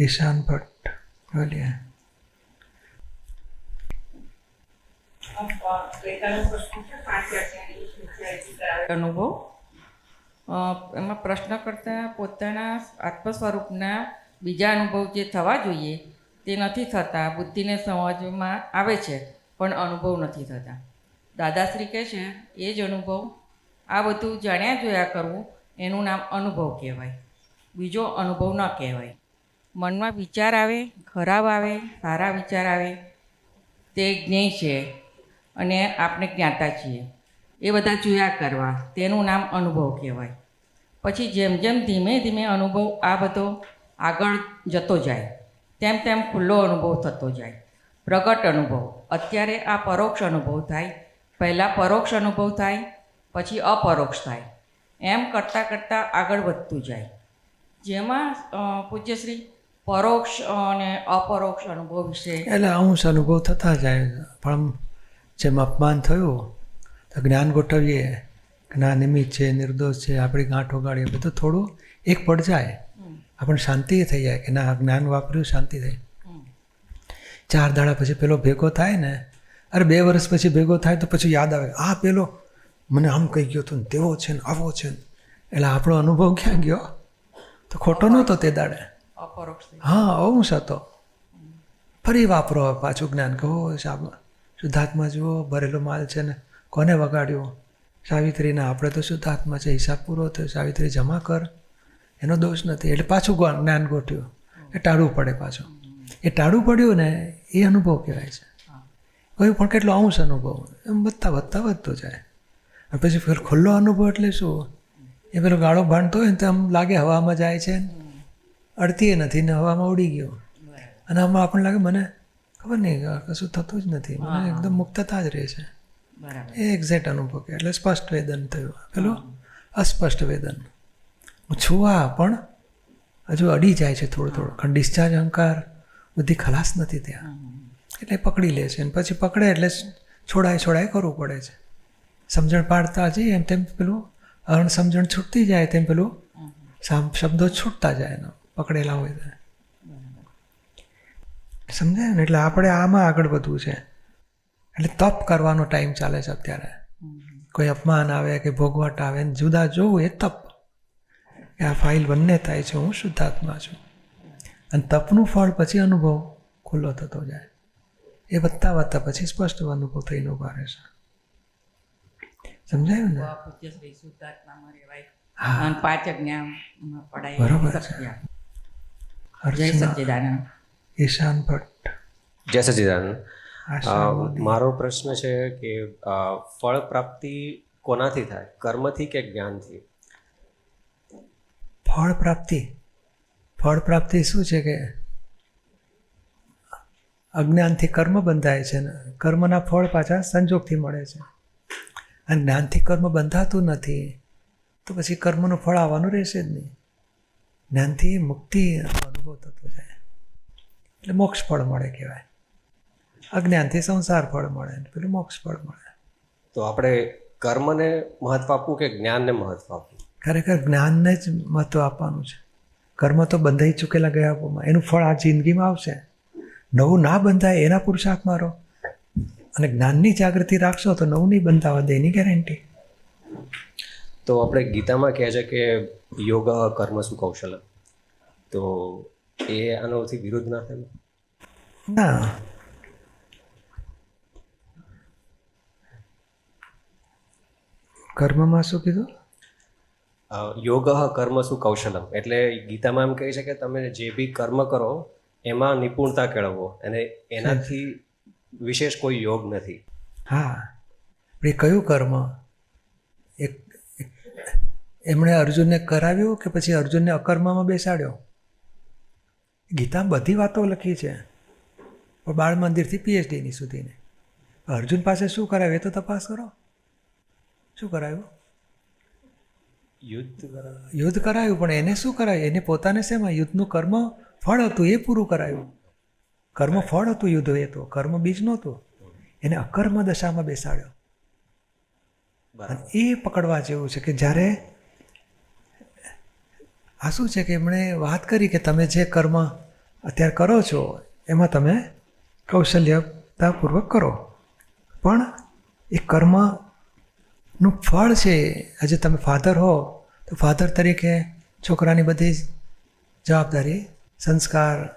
ईशान भट्ट बोलिए અનુભવ અ, એમાં પ્રશ્ન કરતાં પોતાના આત્મ સ્વરૂપના બીજા અનુભવ જે થવા જોઈએ તે નથી થતા બુદ્ધિને સમજવામાં આવે છે પણ અનુભવ નથી થતા દાદાશ્રી કહે છે એ જ અનુભવ આ બધું જાણ્યા જોયા કરવું એનું નામ અનુભવ કહેવાય બીજો અનુભવ ન કહેવાય મનમાં વિચાર આવે, ખરાબ આવે, સારા વિચાર આવે, તે જ્ઞેય છે અને આપણે જ્ઞાતા છીએ. એ બધા જોયા કરવા, તેનું નામ અનુભવ કહેવાય. પછી જેમ જેમ ધીમે ધીમે અનુભવ આ બધો આગળ જતો જાય, તેમ તેમ ખુલ્લો અનુભવ થતો જાય. પ્રગટ અનુભવ, અત્યારે આ પરોક્ષ અનુભવ થાય. પહેલાં પરોક્ષ અનુભવ થાય, પછી અપરોક્ષ થાય. એમ કરતાં કરતાં આગળ વધતું જાય. જેમાં પૂજ્યશ્રી પરોક્ષ અને અપરોક્ષ અનુભવ વિશે. એટલે અંશ અનુભવ થતા જાય. પણ જેમ અપમાન થયું તો જ્ઞાન ગોઠવીએ. જ્ઞાન નિમિત્ત છે નિર્દોષ છે આપણી ગાંઠ ગાળીએ બધું થોડું એક પડ જાય. આપણને શાંતિ થઈ જાય કે ના જ્ઞાન વાપર્યું શાંતિ થઈ. ચાર દાડા પછી પેલો ભેગો થાય ને અરે બે વર્ષ પછી ભેગો થાય તો પછી યાદ આવે આ પેલો મને આમ કહી ગયો હતો ને તેવો છે ને આવો છે ને. એટલે આપણો અનુભવ ક્યાં ગયો? તો ખોટો નહોતો તે દાડે. હા અંશ હતો ફરી વાપરો પાછું જ્ઞાન. કહો સાબ શુદ્ધાત્મા જુઓ, ભરેલો માલ છે ને, કોને વગાડ્યો? સાવિત્રીના, આપણે તો શુદ્ધાત્મા છે, હિસાબ પૂરો થયો. સાવિત્રી, જમા કર. એનો દોષ નથી. એટલે પાછું જ્ઞાન ગોઠ્યું એ ટાળવું પડે પાછું. એ ટાળવું પડ્યું ને, એ અનુભવ કહેવાય છે. કોઈ પણ કેટલો અંશ અનુભવ? એમ વધતા વધતા વધતો જાય. અને પછી ખુલ્લો અનુભવ એટલે શું? એ પેલો ગાળો ભાંડતો હોય ને તો આમ લાગે હવામાં જાય છે ને. અડતી નથી ને હવામાં ઉડી ગયો. અને આમાં આપણને લાગે મને ખબર નહીં કશું થતું જ નથી. મને એકદમ મુક્તતા જ રહે છે. એ એક્ઝેક્ટ અનુભવ કે એટલે સ્પષ્ટ વેદન થયું. પેલું અસ્પષ્ટ વેદન. હું છું આ પણ હજુ અડી જાય છે થોડું થોડું. કારણ ડિસ્ચાર્જ અહંકાર બધી ખલાસ નથી ત્યાં. એટલે પકડી લે છે. અને પછી પકડે એટલે છોડાય છોડાય કરવું પડે છે. સમજણ પાડતા જઈએ એમ તેમ પેલું અણ સમજણ છૂટતી જાય તેમ પેલું સામ શબ્દો છૂટતા જાય એનો. પકડેલા હોય છે. સમજાય ને? એટલે આપણે આમાં આગળ વધવું છે. એટલે તપ કરવાનો ટાઈમ ચાલે છે અત્યારે. કોઈ અપમાન આવે કે ભોગવટ આવે ને જુદા જોવું એ તપ. કે આ ફાઇલ બંને થાય છે. હું શુદ્ધાત્મા છું. અને તપનું ફળ પછી અનુભવ ખુલ્લો થતો જાય. એ વધતા વધતા પછી સ્પષ્ટ અનુભવ થઈને ઊભા રહેશે સમજાયું ને? હા. પાંચ જ્ઞાન બરોબર જય સચ્ચિદાનંદ ઈશાન ભટ્ટ. જય મોદી. મારો પ્રશ્ન છે કે ફળ પ્રાપ્તિ કોનાથી થાય? કર્મથી કે જ્ઞાનથી? ફળ પ્રાપ્તિ. ફળ પ્રાપ્તિ શું છે કે અજ્ઞાનથી કર્મ બંધાય છે ને? કર્મના ફળ પાછા સંજોગથી મળે છે. અને જ્ઞાનથી કર્મ બંધાતું નથી તો પછી કર્મનું ફળ આવવાનું રહેશે જ નહીં. જ્ઞાનથી મુક્તિ અનુભવ થતો જાય. એટલે મોક્ષ ફળ મળે કહેવાય. અજ્ઞાનથી સંસાર ફળ મળે પેલું મોક્ષ ફળ મળે. તો આપણે કર્મને મહત્વ આપવું કે જ્ઞાનને મહત્વ આપવું? ખરેખર જ્ઞાનને જ મહત્વ આપવાનું છે. કર્મ તો બંધાઈ ચૂકેલા ગયા એનું ફળ આ જિંદગીમાં આવશે. નવું ના બંધાય એના પુરુષાર્થ મારો અને જ્ઞાનની જાગૃતિ રાખશો તો નવું નહીં બંધાવા દે એની ગેરંટી તો આપણે ગીતામાં કહે છે કે યોગ કર્મ શું કૌશલ? તો એ આનાથી વિરુદ્ધ ના થાય? ના. કર્મમાં શું કીધું? યોગ કર્મ શું કૌશલમ. એટલે ગીતામાં એમ કહે છે કે તમે જે બી કર્મ કરો એમાં નિપુણતા કેળવો અને એનાથી વિશેષ કોઈ યોગ નથી. હા. એ કયું કર્મ? એક- એમણે અર્જુનને કરાવ્યું કે પછી અર્જુનને અકર્મમાં બેસાડ્યો? ગીતામાં બધી વાતો લખી છે. પણ બાળ મંદિરથી પીએચડીની સુધીને. અર્જુન પાસે શું કરાવ્યું? એ તો તપાસ કરો. શું કરાયું યુદ્ધ કરો યુદ્ધ કરાયું પણ એને શું કરાયું એને પોતાને શેમાં? યુદ્ધનું કર્મ ફળ હતું એ પૂરું કરાયું કર્મ ફળ હતું યુદ્ધ એ તો. કર્મ બીજ નહોતું. એને અકર્મ દશામાં બેસાડ્યો. એ પકડવા જેવું છે કે જ્યારે આ શું છે કે એમણે વાત કરી કે તમે જે કર્મ અત્યારે કરો છો, એમાં તમે કૌશલ્યતાપૂર્વક કરો. પણ એ કર્મનું ફળ છે, આજે તમે ફાધર હો, તો ફાધર તરીકે છોકરાની બધી જવાબદારી, સંસ્કાર,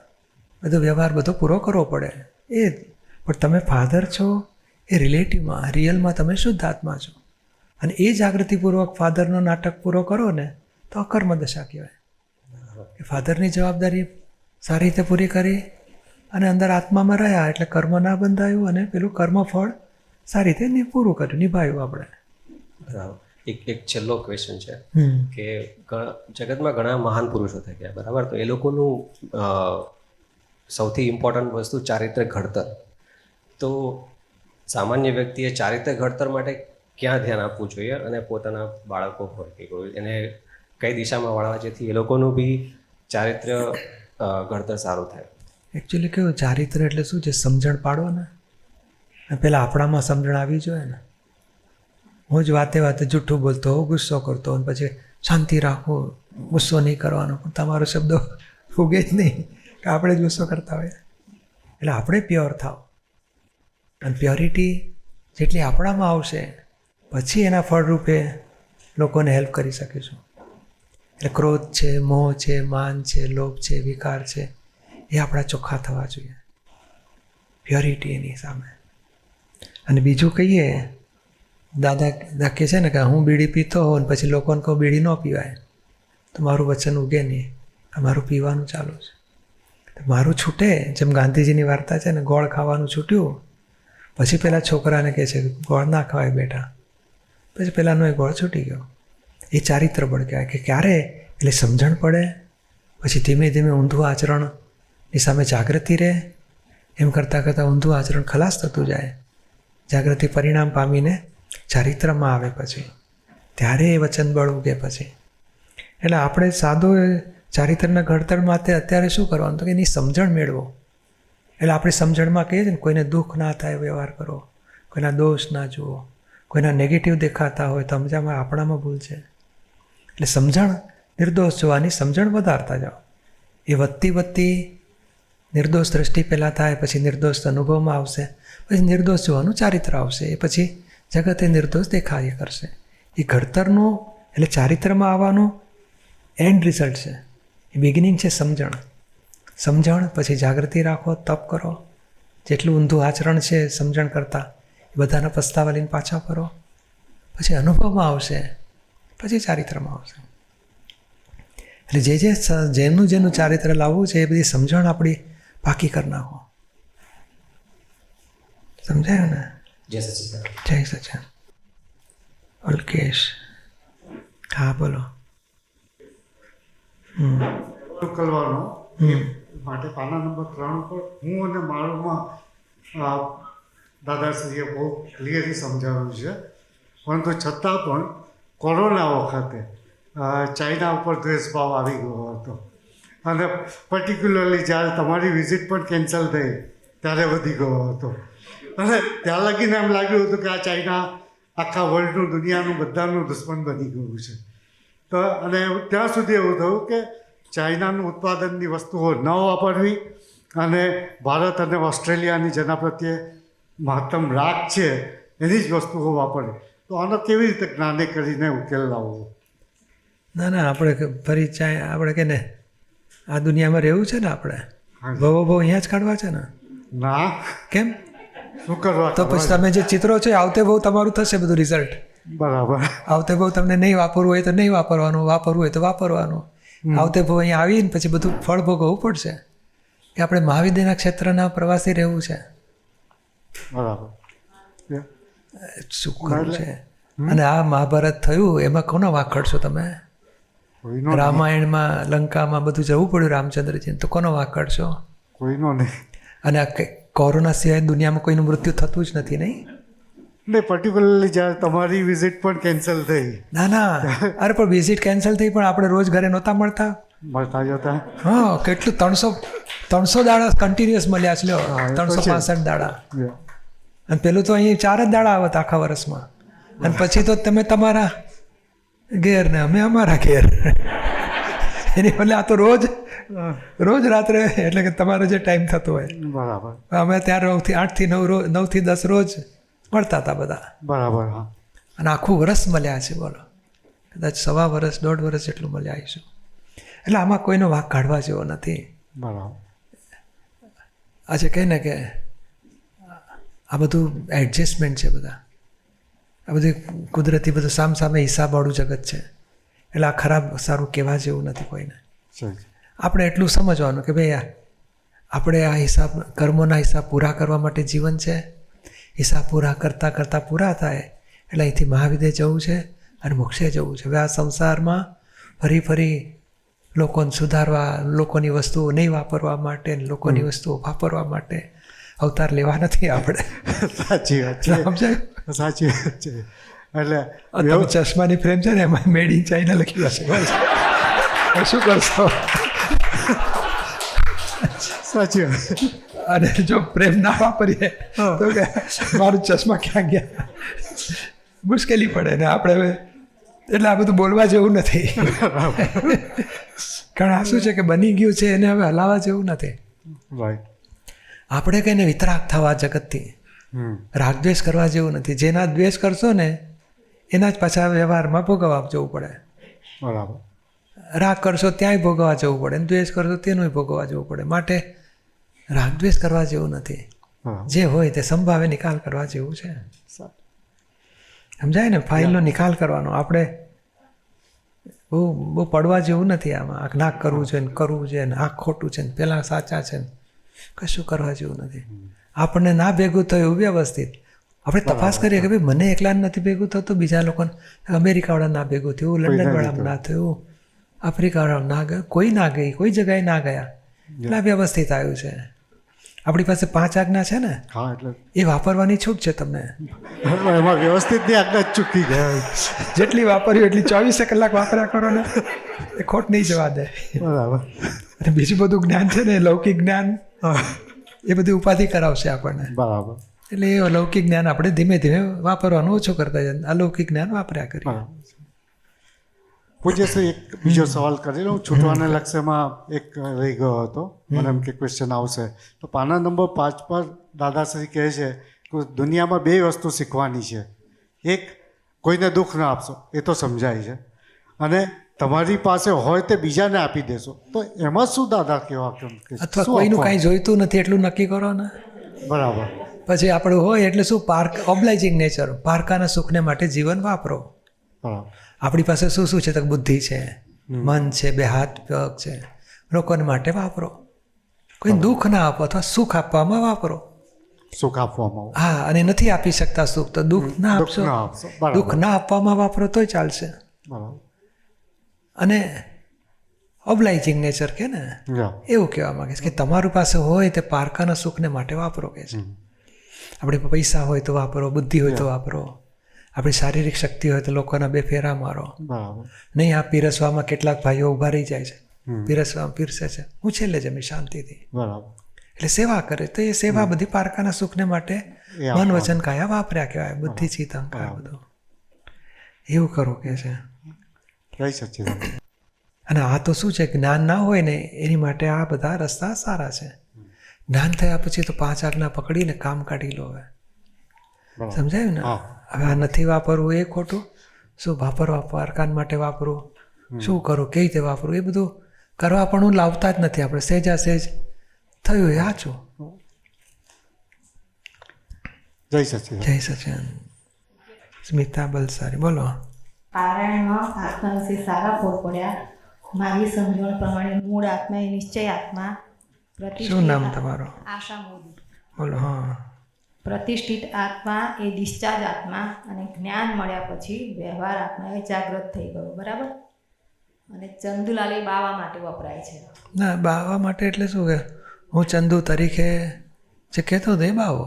બધો વ્યવહાર બધો પૂરો કરવો પડે. એ. પણ તમે ફાધર છો, એ રિલેટિવમાં રિયલમાં તમે શુદ્ધ આત્મા છો. અને એ જાગૃતિપૂર્વક ફાધરનો નાટક પૂરો કરો ને તો અકર્મ દશા કહેવાય. કે ફાધરની જવાબદારી સારી રીતે પૂરી કરી અને અંદર આત્મામાં રહ્યા એટલે કર્મ ના બંધાયું અને પેલું કર્મફળ સારી રીતે પૂરું કર્યું નિભાયું આપણે. બરાબર. એક એક છેલ્લો ક્વેશ્ચન છે. કે ઘણા- જગતમાં ઘણા મહાન પુરુષો થઈ ગયા બરાબર? તો એ લોકોનું સૌથી ઇમ્પોર્ટન્ટ વસ્તુ ચારિત્ર ઘડતર. તો સામાન્ય વ્યક્તિએ ચારિત્ર ઘડતર માટે ક્યાં ધ્યાન આપવું જોઈએ અને પોતાના બાળકો હોય કે કોઈ એને કઈ દિશામાં વાળવા જેથી એ લોકોનું બી ચારિત્ર ઘડતર સારું થાય. એકચ્યુઅલી કેવું, ચારિત્ર એટલે શું? છે સમજણ પાડો ને પહેલાં આપણામાં સમજણ આવી જોઈએ ને. હું જ વાતે વાતે જૂઠું બોલતો હોઉં, ગુસ્સો કરતો અને પછી શાંતિ રાખો, ગુસ્સો નહીં કરવાનો. પણ તમારો શબ્દ ઉગે જ નહીં, કે આપણે જ ગુસ્સો કરતા હોઈએ. એટલે આપણે પ્યોર થાવ. અને પ્યોરિટી જેટલી આપણામાં આવશે, પછી એના ફળરૂપે લોકોને હેલ્પ કરી શકીશું. એટલે ક્રોધ છે, મોહ છે, માન છે, લોભ છે, વિકાર છે, એ આપણા ચોખ્ખા થવા જોઈએ. પ્યોરિટી એની સામે. અને બીજું કહીએ, દાદા કહે છે ને કે હું બીડી પીતો હોઉં ને પછી લોકોને કહું બીડી ન પીવાય. તો મારું વચન ઉગે નહીં. મારું પીવાનું ચાલુ છે. તો મારું છૂટે, જેમ ગાંધીજીની વાર્તા છે ને, ગોળ ખાવાનું છૂટ્યું, પછી પેલા છોકરાને કહે છે ગોળ ના ખવાય બેટા. પછી પેલાનો એ ગોળ છૂટી ગયો. એ ચારિત્ર બળ કહેવાય કે ક્યારે? એટલે સમજણ પડે, પછી ધીમે ધીમે ઊંધું આચરણની સામે જાગૃતિ રહે. એમ કરતાં કરતાં ઊંધું આચરણ ખલાસ થતું જાય. જાગૃતિ પરિણામ પામીને ચારિત્રમાં આવે પછી. ત્યારે એ વચન બળ ઉગે પછી. એટલે આપણે સાદો ચારિત્રના ઘડતર માટે અત્યારે શું કરવાનું? તો કે એની સમજણ મેળવો. એટલે આપણી સમજણમાં કહીએ છીએ ને, કોઈને દુઃખ ના થાય વ્યવહાર કરો. કોઈના દોષ ના જુઓ. કોઈના નેગેટિવ દેખાતા હોય તો સમજામાં આપણામાં ભૂલ છે. એટલે સમજણ નિર્દોષ જોવાની સમજણ વધારતા જાઓ. એ વધતી વધતી નિર્દોષ દ્રષ્ટિ પહેલાં થાય, પછી નિર્દોષ અનુભવમાં આવશે, પછી નિર્દોષ જોવાનું ચારિત્ર આવશે, એ પછી જગતે નિર્દોષ દેખાય કરશે. એ ઘડતરનું એટલે ચારિત્રમાં આવવાનું એન્ડ રિઝલ્ટ છે. એ બિગિનિંગ છે સમજણ. સમજણ પછી જાગૃતિ રાખો, તપ કરો. જેટલું ઊંધું આચરણ છે સમજણ કરતાં, એ બધાના પસ્તાવા લઈને પાછા ફરો. પછી અનુભવમાં આવશે. પછી ચારિત્રમાં આવશે. એટલે જે જે જેનું જેનું ચારિત્ર લાવવું છે એ બધી સમજણ આપણી પાકી કરી નાખો. સમજાયું ને? જય સચિદાન જય સચિન અલ્કેશ. હા બોલો. હમ. કરવાનો માટે પાના નંબર ત્રણ ઉપર હું અને મારોમાં દાદાશ્રીએ બહુ ક્લિયરલી સમજાવ્યું છે. પરંતુ છતાં પણ કોરોના વખતે ચાઇના ઉપર દ્વેષભાવ આવી ગયો હતો. અને પર્ટિક્યુલરલી જ્યારે તમારી વિઝિટ પણ કેન્સલ થઈ, ત્યારે વધી ગયો હતો. અને ત્યાં લગીને એમ લાગ્યું હતું કે આ ચાઇના, આખા વર્લ્ડનું દુનિયાનું, બધાનું દુશ્મન બની ગયું છે. તો, અને ત્યાં સુધી એવું થયું કે ચાઇનાનું ઉત્પાદનની વસ્તુઓ ન વાપરવી અને ભારત અને ઓસ્ટ્રેલિયાની જેના પ્રત્યે મહત્તમ રાગ છે, એની જ વસ્તુઓ વાપરવી. તો આને કેવી રીતે જ્ઞાને કરીને ઉકેલ લાવવો ના ના આપણે ફરી ચાય આપણે કે ને આ દુનિયામાં રહેવું છે ને આપણે? ભવો ભવો અહીંયા જ કાઢવા છે ને? ના. કેમ? શું કરવા તો પછી તમે જે ચિત્રો છે આવતે બહુ તમારું થશે બધું રિઝલ્ટ બરાબર. આવતે બહુ તમને નહીં વાપરવું હોય તો નહીં વાપરવાનું વાપરવું હોય તો વાપરવાનું. આવતે બહુ અહીંયા આવીને પછી બધું ફળ ભોગવવું પડશે. કે આપણે મહાવિદ્યાના ક્ષેત્રના પ્રવાસી રહેવું છે. બરાબર. શું છે. અને આ મહાભારત થયું એમાં કોનો વાંખડશો તમે? રામાયણમાં લંકામાં બધું જવું પડ્યું રામચંદ્રજીને તો કોનો વાંખડશો કોઈનો નહીં. અને આ કોરોના સિવાય દુનિયામાં કોઈનું મૃત્યુ થતું જ નથી નહીં? ને પર્ટિક્યુલરલી જ્યારે તમારી વિઝિટ પણ કેન્સલ થઈ. ના ના. અરે પણ વિઝિટ કેન્સલ થઈ પણ આપણે રોજ ઘરે નહોતા મળતા. મળતા જતા. હા કેટલું ત્રણસો ત્રણસો દાડા કન્ટિન્યુઅસ મળ્યા છે ત્રણસો. પાસઠ દાડા. અને પેલું તો અહીં ચાર જ દાડા આવત આખા વર્ષમાં. અને પછી તો તમે તમારા ઘેર ને અમે અમારા ઘેર. એની બદલે આ તો રોજ રોજ રાત્રે એટલે કે તમારો જે ટાઈમ થતો હોય. બરાબર. અમે ત્યારે નવથી આઠથી નવ રોજ નવથી દસ રોજ મળતા હતા બધા. બરાબર અને આખું વરસ મળ્યા છે બોલો. કદાચ સવા વરસ દોઢ વરસ જેટલું મળ્યા આવીશું એટલે આમાં કોઈનો વાંક કાઢવા જેવો નથી. બરાબર. આજે કહે ને કે આ બધું એડજસ્ટમેન્ટ છે બધા. આ બધું કુદરતી બધું સામ સામે હિસાબવાળું જગત છે. એટલે આ ખરાબ સારું કહેવા જેવું નથી કોઈને. આપણે એટલું સમજવાનું કે ભાઈ આ આપણે આ હિસાબ કર્મોના હિસાબ પૂરા કરવા માટે જીવન છે. હિસાબ પૂરા કરતાં કરતાં પૂરા થાય. એટલે અહીંથી મહાવિદે જવું છે અને મોક્ષે જવું છે. હવે આ સંસારમાં ફરી ફરી લોકોને સુધારવા લોકોની વસ્તુઓ નહીં વાપરવા માટે લોકોની વસ્તુઓ વાપરવા માટે અવતાર લેવા નથી આપણે. સાચી વાત છે. સમજાય સાચી વાત છે. એટલે ચશ્માની ફ્રેમ છે ને એમાં મેડ ઇન ચાઇના લખી હશે શું કરશો? સાચી વાત. અને જો પ્રેમ ના વાપરીએ તો કે મારું ચશ્મા ક્યાં ગયા? મુશ્કેલી પડે ને આપણે હવે એટલે આ બધું બોલવા જેવું નથી. કારણ આ શું છે કે બની ગયું છે એને હવે હલાવવા જેવું નથી. રાઈટ આપણે કહીને વિતરાગ થવા જગતથી. હમ. રાગદ્વેષ કરવા જેવું નથી. જેના દ્વેષ કરશો ને એના જ પાછા વ્યવહારમાં ભોગવવા જવું પડે. બરાબર. રાગ કરશો ત્યાંય ભોગવવા જવું પડે. અને દ્વેષ કરશો તેનુંય ભોગવવા જવું પડે. માટે રાગદ્વેષ કરવા જેવું નથી. જે હોય તે સંભાવે નિકાલ કરવા જેવું છે. સમજાય ને? ફાઇલનો નિકાલ કરવાનો. આપણે બહુ બહુ પડવા જેવું નથી આમાં. આ નાક કરવું છે ને કરવું છે ને આ ખોટું છે ને પેલા સાચા છે ને. કશું કરવા જેવું નથી. આપણને ના ભેગું થયું એવું વ્યવસ્થિત. આપણે તપાસ કરીએ કે ભાઈ મને એકલા નથી ભેગું થતું બીજા લોકોને અમેરિકાવાળા ના ભેગું થયું લંડનવાળા ના થયું. આફ્રિકાવાળા ના ગયા કોઈ ના ગઈ કોઈ જગ્યાએ ના ગયા. એટલે વ્યવસ્થિત આવ્યું છે. આપણી પાસે પાંચ આજ્ઞા છે ને? હા એટલે એ વાપરવાની છૂટ છે તમને. એમાં વ્યવસ્થિત આજ્ઞા જ ચૂકી ગયા જેટલી વાપર્યું એટલી ચોવીસે કલાક વાપર્યા કરો ને એ ખોટ નહીં જવા દે. બરાબર. અને બીજું બધું જ્ઞાન છે ને લૌકિક જ્ઞાન. એ બધી ઉપાધિ કરાવશે આપણને. બરાબર. એટલે એ અલૌકિક જ્ઞાન આપણે ધીમે ધીમે વાપરવાનું ઓછું કરતા જાય અલૌકિક જ્ઞાન વાપર્યા કરીએ. પૂજ્ય શ્રી એક બીજો સવાલ કરી લઉં. છૂટવાના લક્ષ્યમાં એક રહી ગયો હતો. મને એમ કે ક્વેશ્ચન આવશે. તો પાના નંબર પાંચ પર દાદાશ્રી કહે છે કે દુનિયામાં બે વસ્તુ શીખવાની છે. એક કોઈને દુઃખ ના આપશો. એ તો સમજાય છે. અને તમારી પાસે હોય તે બીજાને આપી દેશો. તો એમાં શું દાદા કેવા અથવા કોઈનું કાંઈ જોઈતું નથી એટલું નક્કી કરો ને બરાબર. પછી આપણું હોય એટલે શું? પાર્ક ઓબ્લાઇઝિંગ નેચર પારકાના સુખને માટે જીવન વાપરો. આપણી પાસે શું શું છે? તો બુદ્ધિ છે મન છે બે હાથ પગ છે. લોકોને માટે વાપરો. કોઈ દુઃખ ના આપો અથવા સુખ આપવામાં વાપરો. સુખ આપવામાં હા અને નથી આપી શકતા સુખ તો દુઃખ ના આપશો. દુઃખ ના આપવામાં વાપરો તોય ચાલશે. બરાબર. અને ઓબ્લાઇજિંગ નેચર કે ને એવું કહેવા માંગે છે કે તમારું પાસે હોય તે પારકાના સુખને માટે વાપરો કે છે. આપણે પૈસા હોય તો વાપરો બુદ્ધિ હોય તો વાપરો. આપણી શારીરિક શક્તિ હોય તો લોકોના બે ફેરા મારો. નહીં આ પીરસવામાં કેટલાક ભાઈઓ ઊભા રહી જાય છે. પીરસવા પીરસે છે. હું છેલ્લે જમી શાંતિથી. એટલે સેવા કરે તો એ સેવા બધી પારકાના સુખને માટે મન. વચન કાયા વાપર્યા કહેવાય બુદ્ધિ ચિત્ત અહંકાર બધું. એવું કરો કે છે. જય સચ્ચિદાનંદ અને આ તો શું છે જ્ઞાન ના હોય ને એની માટે આ બધા રસ્તા સારા છે. જ્ઞાન થયા પછી તો પાંચ આજ્ઞા પકડીને કામ કાઢી લો હવે. સમજાયું ને? હવે આ નથી વાપરવું એ ખોટું? શું વાપરવા પારકાન માટે વાપરવું? શું કરું? કેવી રીતે વાપરવું? એ બધું કરવા પણ હું લાવતા જ નથી આપણે. સહેજા સહેજ થયું એ સાચું. જય સચ્ચિદાનંદ જય સચિન સ્મિતા બલસારી બોલો. પારાયણમાં આત્મા વિશે સારા ફોર પડ્યા. મારી સમજણ પ્રમાણે મૂળ આત્મા એ નિશ્ચય આત્મા શું નામ તમારું? આશા મોદી. બોલો હા. પ્રતિષ્ઠિત આત્મા એ ડિસ્ચાર્જ આત્મા અને જ્ઞાન મળ્યા પછી વ્યવહાર આત્મા એ જાગૃત થઈ ગયો બરાબર? અને ચંદુલાલ એ બાવા માટે વપરાય છે. ના બાવા માટે એટલે શું કે હું ચંદુ તરીકે જે કહેતો હતો એ બાવો.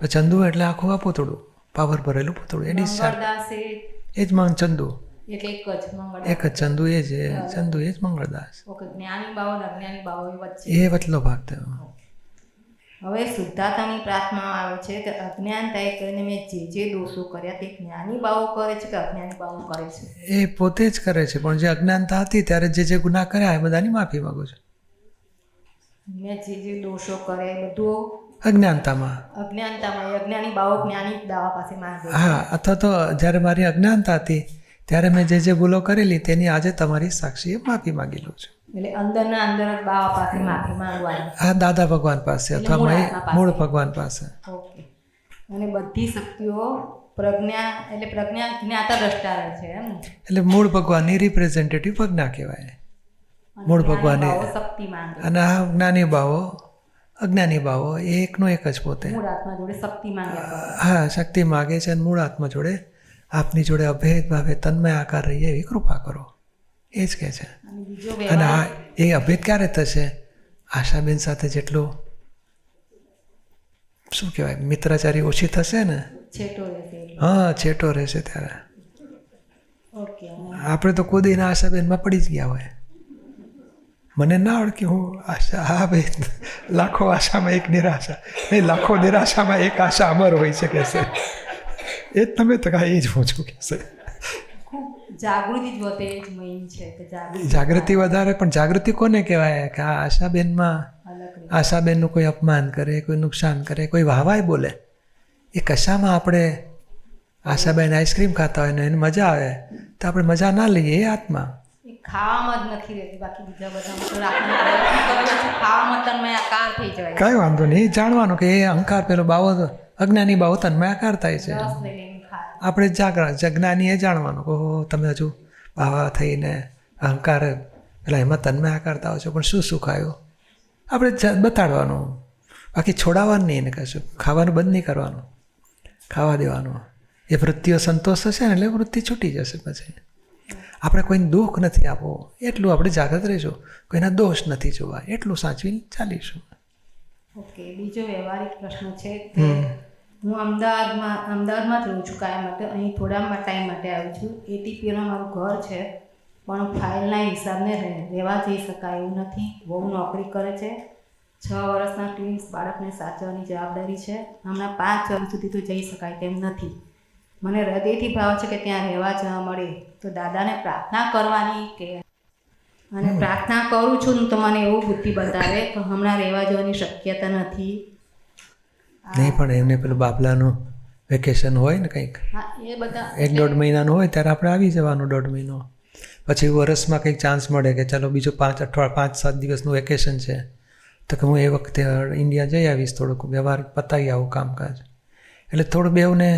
તો ચંદુ એટલે આખું આ પૂતળું પાવર ભરેલું પૂતળું એ ડિસ્ચાર્જ. એ જ મંગ ચંદુ. એટલે એક જ મંગળ એક જ ચંદુ એ જ ચંદુ એ જ મંગળદાસ. ઓકે જ્ઞાની બાવો અને અજ્ઞાની બાવો એ વચ્ચે એ વચલો ભાગ થયો હવે શુદ્ધાતાની પ્રાર્થના આવે છે કે અજ્ઞાનતાએ કરીને મેં જે જે દોષો કર્યા તે જ્ઞાની બાવો કરે છે કે અજ્ઞાની બાવો કરે છે? એ પોતે જ કરે છે પણ જે અજ્ઞાનતા હતી ત્યારે જે જે ગુનાહ કર્યા એ બધાની માફી માગું છું. મેં જે જે દોષો કર્યા એ બધું અજ્ઞાનતામાં. અજ્ઞાનતામાં અજ્ઞાની બાવો જ્ઞાની દાવા પાસે માંગે હા અથવા તો જ્યારે મારી અજ્ઞાનતા હતી ત્યારે મેં જે જે ભૂલો કરેલી તેની આજે તમારી સાક્ષીએ માફી માંગી લઉં છું. એટલે અંદરના અંદર જ બાવા પાસે માફી માંગવાની. હા દાદા ભગવાન પાસે અથવા મૂળ ભગવાન પાસે. ઓકે. અને બધી શક્તિઓ પ્રજ્ઞા એટલે પ્રજ્ઞા જ્ઞાતા દ્રષ્ટા રહે છે એમ. એટલે મૂળ ભગવાનની રિપ્રેઝેન્ટેટિવ પ્રજ્ઞા કહેવાય. મૂળ ભગવાનની શક્તિ માંગે. અને આ જ્ઞાની ભાવો અજ્ઞાની ભાવો એ એકનો એક જ પોતે. હા શક્તિ માગે છે અને મૂળ આત્મા જોડે આપની જોડે અભેદ ભાવે તન્મય આકાર રહીએ એવી કૃપા કરો. એ જ કહે છે. અને આ એ અભેદ ક્યારે થશે? આશાબેન સાથે જેટલું શું કહેવાય મિત્રાચારી ઓછી થશે ને. હા છેટો રહેશે ત્યારે. આપણે તો કુદીના આશાબેનમાં પડી જ ગયા હોય. મને ના ઓળખી હું આશા હા ભાઈ લાખો આશામાં એક નિરાશા. નહીં લાખો નિરાશામાં એક આશા અમર હોય છે કે છે. એ જ તમે તો કાંઈ એ જ હું છું કે છે. જાગૃતિ કે વધારે પણ જાગૃતિ કોને કહેવાય? કે આ આશાબેનમાં આશાબેનનું કોઈ અપમાન કરે કોઈ નુકસાન કરે કોઈ વાહવાય બોલે? એ કશામાં આપણે આશાબેન આઈસ્ક્રીમ ખાતા હોય ને એને મજા આવે? તો આપણે મજા ના લઈએ એ આત્મા. ખાવામાં જ નથી રહેતી. બાકી બીજા બધા તો રાખવાનો ખાવામાં તન્મય આકાર થઈ જાય કાંઈ વાંધો નહીં. એ જાણવાનું કે એ અહંકાર પેલો બાવો અજ્ઞાની બાવો તન્મય આકાર થાય છે. આપણે જાગરણ જજ્ઞાની એ જાણવાનું ઓહો તમે હજુ બાવા થઈને અહંકાર પેલા એમાં તન્મય આકાર થાવ છો. પણ શું શું ખાયો આપણે જ- બતાડવાનું. બાકી છોડાવવાનું નહીં એને કશું. ખાવાનું બંધ નહીં કરવાનું. ખાવા દેવાનું. એ વૃત્તિઓ સંતોષ થશે ને એટલે વૃત્તિ છૂટી જશે પછી. આપણે કોઈને દુઃખ નથી આપવું એટલું આપણે જાગૃત રહીશું કોઈના દોષ નથી જોવા એટલું સાચવીને ચાલીશું. ઓકે બીજો વ્યવહારિક પ્રશ્ન છે હું અમદાવાદમાં અમદાવાદમાં જ રહું છું કાયમ માટે અહીં થોડા ટાઈમ માટે આવ્યું છું. એટીપીઓમાં મારું ઘર છે પણ ફાઇલના હિસાબને રહે- રહેવા જઈ શકાય એવું નથી. બહુ નોકરી કરે છે. છ વર્ષના ટ્વિન્સ બાળકને સાચવવાની જવાબદારી છે. હમણાં પાંચ વર્ષ સુધી તો જઈ શકાય તેમ નથી. મને હૃદયથી ભાવ છે કે ત્યાં રહેવા જવા મળે તો દાદાને પ્રાર્થના કરવાની કે અને પ્રાર્થના કરું છું ને તો મને એવું બુદ્ધિ બતાવે કે હમણાં રહેવા જવાની શક્યતા નથી. નહીં પણ એમને પેલું બાબલાનું વેકેશન હોય ને કંઈક. હા એ બધા એક દોઢ મહિનાનું હોય ત્યારે આપણે આવી જવાનું દોઢ મહિનો. પછી વર્ષમાં કંઈક ચાન્સ મળે કે ચાલો બીજું પાંચ અઠવાડિયા પાંચ સાત દિવસનું વેકેશન છે. તો કે હું એ વખતે ઇન્ડિયા જઈ આવીશ થોડુંક વ્યવહાર પતાવી આવું કામકાજ. એટલે થોડું બેવને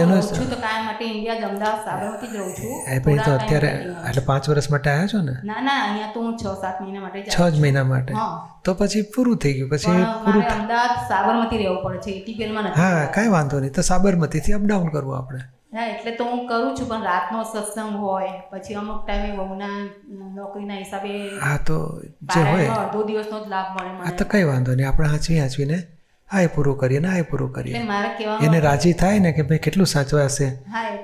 એનો છું તો કાયમ માટે ઇન્ડિયા જ અમદાવાદ સાબરમતી જ રહું છું. એ પછી તો અત્યારે એટલે પાંચ વર્ષ માટે આવ્યા છો ને? ના ના અહીંયા તો હું છ સાત મહિના માટે છ જ મહિના માટે? તો પછી પૂરું થઈ ગયું પછી પૂરું અમદાવાદ સાબરમતી રહેવું પડે છે એટીપીએલમાં નથી. હા કાંઈ વાંધો નહીં. તો સાબરમતીથી અપડાઉન કરવું આપણે. હા એટલે તો હું કરું છું પણ રાતનો સત્સંગ હોય પછી અમુક ટાઈમે વહુના નોકરીના હિસાબે હા તો જે હોય. અડધો દિવસનો જ લાભ મળે આ મને. તો કંઈ વાંધો નહીં. આપણે હાંચવી હાંચવીને આ પૂરું કરીએ ને આ પૂરું કરીએ. એને રાજી થાય ને કે ભાઈ કેટલું સાચવાશે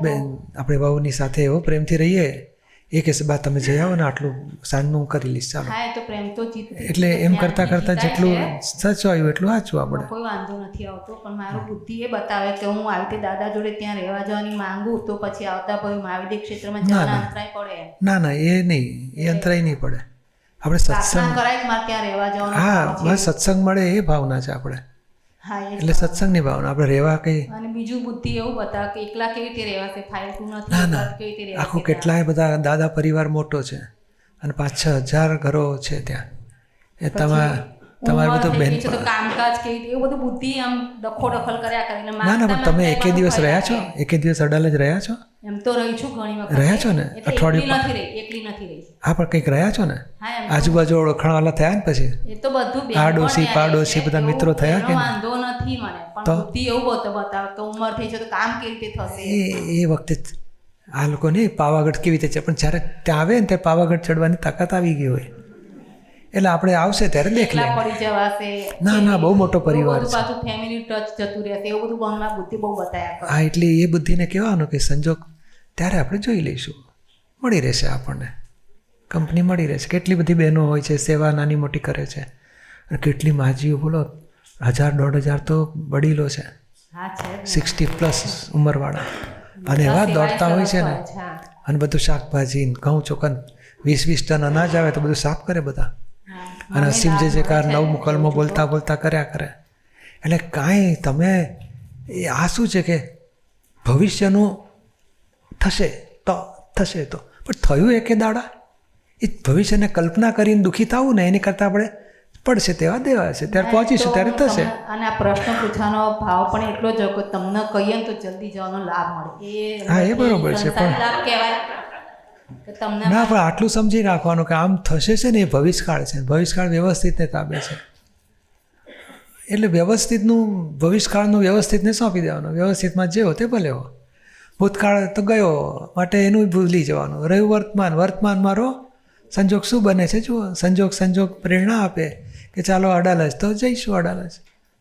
બેન આપણે વહુની સાથે એવો પ્રેમથી રહીએ. એ કહેશે બા તમે જઈ આવો ને આટલું સાંજનું હું કરી લઈશ ચાલો. એટલે એમ કરતાં કરતાં જેટલું સાચવાયું એટલું સાચવું આપણે. કોઈ વાંધો નથી આવતો પણ મારું બુદ્ધિ એ બતાવે કે હું આવી રીતે દાદા જોડે ત્યાં રહેવા જવાની માંગુ તો પછી આવતા ભાઈ મહાવિદ્ય ક્ષેત્રમાં જવાના. અંતરાય પડે ના ના એ નહીં. એ અંતરાય નહીં પડે. આપણે સત્સંગ કરાય ત્યાં રહેવા જવાનું હા બસ સત્સંગ મળે એ ભાવના છે આપણે. હા સત્સંગ એટલે સત્સંગની ભાવના. આપણે રહેવા કંઈ? અને બીજું બુદ્ધિ એવું બતા કે એકલા કેવી રીતે રહેવાશે? ફાઇલતું નથી ના, ના. આખું કેટલાય બધા દાદા પરિવાર મોટો છે. અને પાંચ છ હજાર ઘરો છે ત્યાં. એ તમારે તમારે બધું બેન છે તો કામકાજ કે એવું બધું બુદ્ધિ આમ ડખો દખલ કર્યા કરીને ના ના પણ તમે એકે દિવસ રહ્યા છો? એકે દિવસ અડાલ જ રહ્યા છો? એમ તો રહી છું ઘણી વખત. રહ્યા છો ને? અઠવાડિયું નથી રહી એકલી નથી રહી. હા પણ કંઈક રહ્યા છો ને? આજુબાજુ ઓળખાણવાલા થયા ને પછી? એ તો બધું આડોશી, પાડોશી બધા મિત્રો થયા કે? વાંધો નથી મને પણ? બુદ્ધિ એવું બધું બતાવે કે ઉંમર થઈ છે તો કામ કેવી રીતે થશે? એ એ વખતે આ લોકોને પાવાગઢ કેવી રીતે છે? પણ જ્યારે ત્યાં આવે ને ત્યારે પાવાગઢ ચડવાની તાકાત આવી ગઈ હોય. એટલે આપણે આવશે ત્યારે દેખ લે ના, ના, બહુ મોટો પરિવાર છે. પાછું ફેમિલી ટચ જતું રહેશે. એવું બધું મનમાં બુદ્ધિ બહુ બતાયા હા એટલે એ બુદ્ધિને કહેવાનું કે સંજોગ ત્યારે આપણે જોઈ લઈશું. મળી રહેશે આપણને. કંપની મળી રહેશે. કેટલી બધી બહેનો હોય છે સેવા નાની મોટી કરે છે. અને કેટલી માજીઓ બોલો હજાર દોઢ હજાર તો વડીલો છે. સિક્સટી પ્લસ ઉંમરવાળા. અને એવા દોડતા હોય છે ને. અને બધું શાકભાજી ઘઉં ચોકન વીસ વીસ ટન અનાજ આવે તો બધું સાફ કરે બધા. અને અસીમ જે જે કાર નવ મુકલમાં બોલતા બોલતા કર્યા કરે. એટલે કાંઈ તમે એ આ શું છે કે ભવિષ્યનું થશે તો થશે તો. પણ થયું એકે દાડા? એ ભવિષ્યને કલ્પના કરીને દુઃખી થવું ને એની કરતાં આપણે પડશે તેવા દેવા છે ત્યારે પહોંચીશું ત્યારે થશે. અને આ પ્રશ્ન પૂછવાનો ભાવ પણ એટલો જ તમને કહીએ તો જલ્દી જવાનો લાભ મળે. હા, એ બરોબર છે, પણ- લાભ કહેવાય. કે તમને ના પણ આટલું સમજી રાખવાનું કે આમ થશે છે ને એ ભવિષ્યકાળ છે. ભવિષ્યકાળ વ્યવસ્થિતને તાબે છે. એટલે વ્યવસ્થિતનું ભવિષ્યકાળનું વ્યવસ્થિતને સોંપી દેવાનું. વ્યવસ્થિતમાં જે હો તે ભલે હો. ભૂતકાળ તો ગયો માટે એનું ભૂલી જવાનું. રહ્યું વર્તમાન. વર્તમાન મારો સંજોગ શું બને છે જુઓ. સંજોગ સંજોગ પ્રેરણા આપે કે ચાલો અડાલજ તો જઈશું અડાલજ.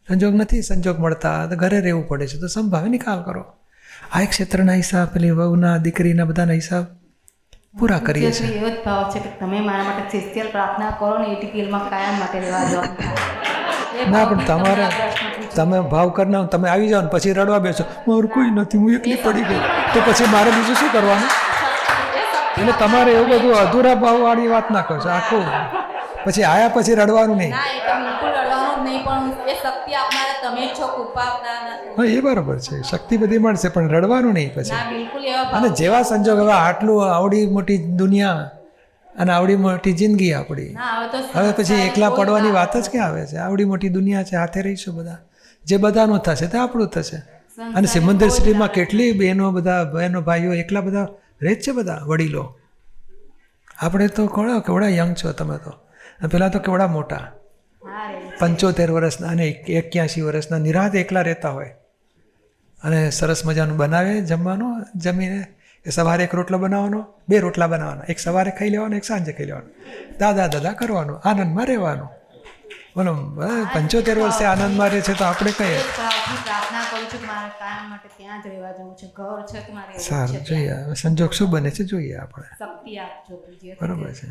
સંજોગ નથી સંજોગ મળતા તો ઘરે રહેવું પડે છે. તો સંભાવે નિકાલ કરો. આ એક ક્ષેત્રના હિસાબ પેલી વહુના દીકરીના બધાના હિસાબ. પૂરા કરીએ છીએ. એવો જ ભાવ છે કે તમે મારા માટે સિન્સિયર પ્રાર્થના કરો ને એટીપીએલમાં કાયમ માટે રહેવા દો. ના પણ તમારે. તમે ભાવ કરનાર તમે આવી જાઓ ને પછી રડવા બેસો. મારું કોઈ નથી હું એકલી પડી ગઈ. તો પછી મારે બીજું શું કરવાનું? એટલે તમારે એવું બધું અધૂરા ભાવવાળી વાત ના કરશો આખું. પછી આયા પછી રડવાનું એ નહીં પણ એ શક્તિ આપનારા તમે છો કૃપા હા એ બરાબર છે. શક્તિ બધી મળશે પણ રડવાનું નહીં પછી. અને જેવા સંજોગ હવે આટલું આવડી મોટી દુનિયા અને આવડી મોટી જિંદગી આપણી. હવે પછી એકલા પડવાની વાત જ ક્યાં આવે છે? આવડી મોટી દુનિયા છે હાથે રહીશું બધા. જે બધાનું થશે તે આપણું થશે. અને સિમંદર સિટીમાં કેટલી બહેનો બધા બહેનો ભાઈઓ એકલા બધા રહે છે બધા વડીલો. આપણે તો કોણ કેવડા યંગ છો તમે તો? પહેલાં પેલા તો કેવડા મોટા. પંચોતેર વર્ષના અને એક- એક્યાસી વર્ષના નિરાત એકલા રહેતા હોય. અને સરસ મજાનું બનાવે જમવાનું જમીને કે સવારે એક રોટલો બનાવવાનો બે રોટલા બનાવવાના એક સવારે ખાઈ લેવાનો એક સાંજે ખાઈ લેવાનો. દાદા દાદા કરવાનું આનંદમાં રહેવાનું. બોલો પંચોતેર વર્ષે આનંદમાં રહે છે તો આપણે કહીએ. સારું જોઈએ. હવે સંજોગ શું બને છે? જોઈએ આપણે. બરોબર છે.